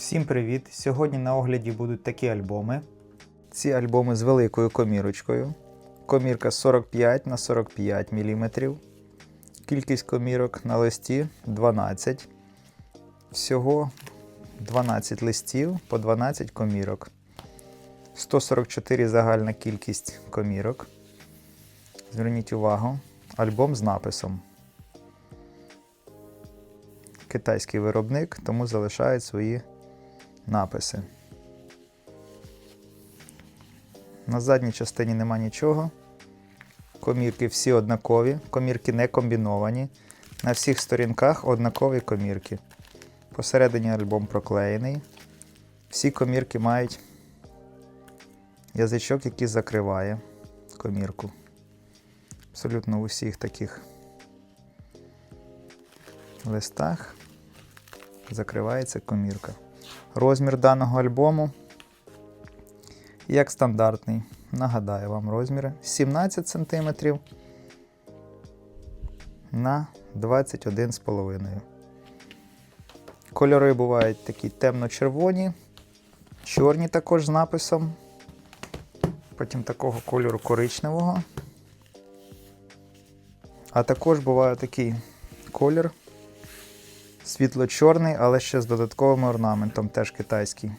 Всім привіт! Сьогодні на огляді будуть такі альбоми. Ці альбоми з великою комірочкою. Комірка 45 на 45 мм. Кількість комірок на листі 12. Всього 12 листів по 12 комірок. 144 загальна кількість комірок. Зверніть увагу, альбом з написом. Китайський виробник, тому залишають свої написи. На задній частині нема нічого. Комірки всі однакові, комірки не комбіновані. На всіх сторінках однакові комірки. Посередині альбом проклеєний. Всі комірки мають язичок, який закриває комірку. Абсолютно в усіх таких листах закривається комірка. Розмір даного альбому, як стандартний, нагадаю вам розміри. 17 см на 21,5 Кольори бувають такі темно-червоні, чорні також з написом, потім такого кольору коричневого. А також буває такий колір світло-чорний, але ще з додатковим орнаментом, теж китайський.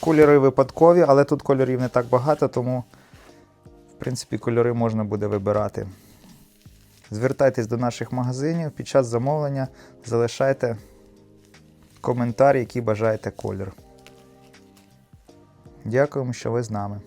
Кольори випадкові, але тут кольорів не так багато, тому, в принципі, кольори можна буде вибирати. Звертайтесь до наших магазинів під час замовлення, залишайте коментар, який бажаєте колір. Дякуємо, що ви з нами.